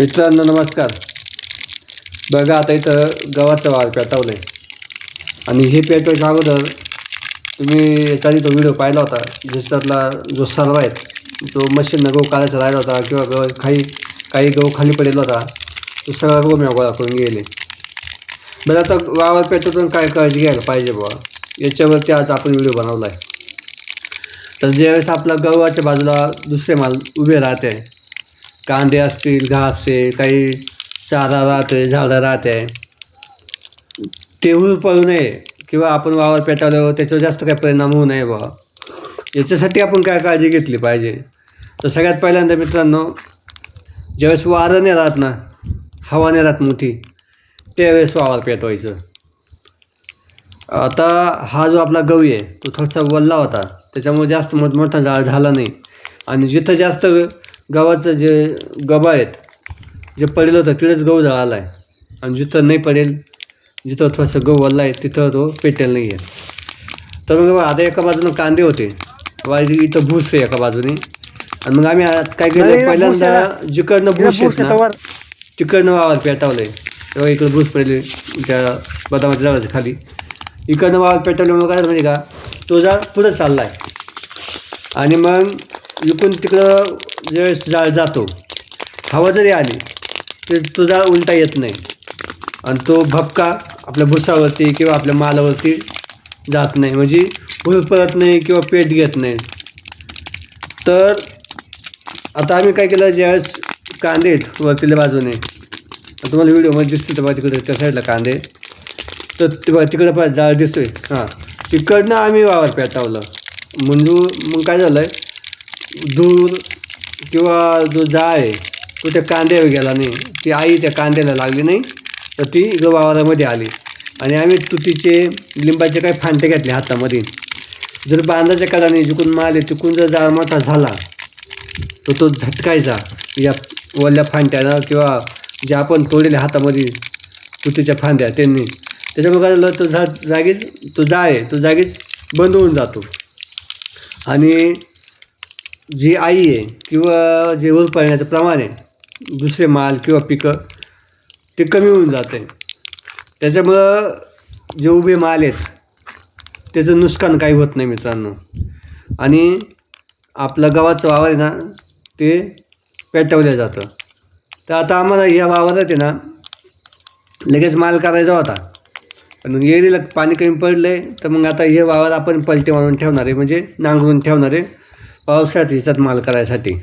मित्रांनो नमस्कार. बघा आता इथं गव्हाचं वाल पेटवलं आहे आणि हे पेटवायच्या अगोदर तुम्ही याचा तो व्हिडिओ पाहिला होता ज्याच्यातला जो सर्व आहे तो मशीननं गहू काढायचा राहिला होता किंवा गव काही काही गहू खाली पडलेला होता तो सगळा गहू मी गोळा करून गेले. बरं आता वावर पेटवताना काय काळजी घ्यायला पाहिजे बुवा? याच्यावरती आज आपण व्हिडिओ बनवला आहे तर ज्यावेळेस आपला गव्हाच्या बाजूला दुसरे माल उभे राहते कांदे असतील घास आहे काही चारा राहते झाडं राहते ते पडू नये किंवा आपण वावर पेटावल्यावर त्याच्यावर जास्त काही परिणाम होऊ नये बा याच्यासाठी आपण काय काळजी घेतली पाहिजे? तर सगळ्यात पहिल्यांदा मित्रांनो ज्यावेळेस वारं नाही राहत ना हवा नाही राहत मोठी त्यावेळेस वावर पेटवायचं. आता हा जो आपला गवी आहे तो थोडासा वल्ला होता त्याच्यामुळे जास्त मोठमोठा झाड झाला नाही. आणि जिथं जास्त गव्हाचं जे गबा आहेत जे पडेल होतं तिथंच गहू जळाला आहे आणि जिथं नाही पडेल जिथं थोडंसं गहू वल्ला आहे तिथं तो पेटेल नाही आहे तर मग आता एका बाजूनं कांदे होते. वाजी इथं भूस आहे एका बाजूने. आणि मग आम्ही काय केलं? पहिल्यांदा जिकडनं भूस ना तिकडनं वावर पेटावलंय. तेव्हा इकडं भूस पडले त्या बदामाच्या झाडाच्या खाली. इकडनं वावर पेटवल्यामुळे काय झालं माहिती का? तो झाड पुढं चालला आहे आणि मग इकडून तिकडं ज्यावेळेस जाळ जातो. हवा जरी आली तरी तो जाळ उलटा येत नाही. आणि तो भपका आपल्या भुसावरती किंवा आपल्या मालावरती जात नाही. म्हणजे भूल पडत नाही किंवा पेट घेत नाही. तर आता आम्ही काय केलं ज्यावेळेस कांदे आहेत वरतील्या बाजूने तुम्हाला व्हिडिओमध्ये दिसतो तेव्हा तिकडे त्या साईडला कांदे. तर ते बघा तिकडं पण जाळ दिसतोय. हां. तिकडनं आम्ही वावर पेटावलं. म्हणजे मग काय झालं आहे दूर किंवा जो जाळ आहे तो त्या कांद्यावर गेला नाही ती आई त्या कांद्याला लागली नाही तर ती गवावारामध्ये आली. आणि आम्ही तुतीचे लिंबाचे काही फांटे घातले हातामध्ये. जर बांधाच्या काळाने जिकून मारले तिकून जर जाळ मोठा झाला तर तो झटकायचा. या ओल्या फांट्यानं किंवा जे आपण तोडलेल्या हातामध्ये तुतीच्या फांद्या त्यांनी. त्याच्यामुळे काय झालं तो झा जागीच तो जाळ आहे तो जागीच बंद होऊन जातो. आणि जी आई आहे किंवा जे ऊर पाळण्याचं प्रमाण आहे दुसरे माल किंवा पिकं ते कमी होऊन जाते. त्याच्यामुळं जे उभे माल आहेत त्याचं नुकसान काही होत नाही मित्रांनो. आणि आपलं गव्हाचं वावर आहे ना ते पेटवलं जातं. तर आता आम्हाला या वावरात आहे ना लगेच माल करायचा होता. पण एरीला पाणी कमी पडलं आहे तर मग आता हे वावर आपण पलटे मारून ठेवणार आहे म्हणजे नांगरून ठेवणार आहे. पावसाळ्यात ह्याच्यात माल करायसाठी.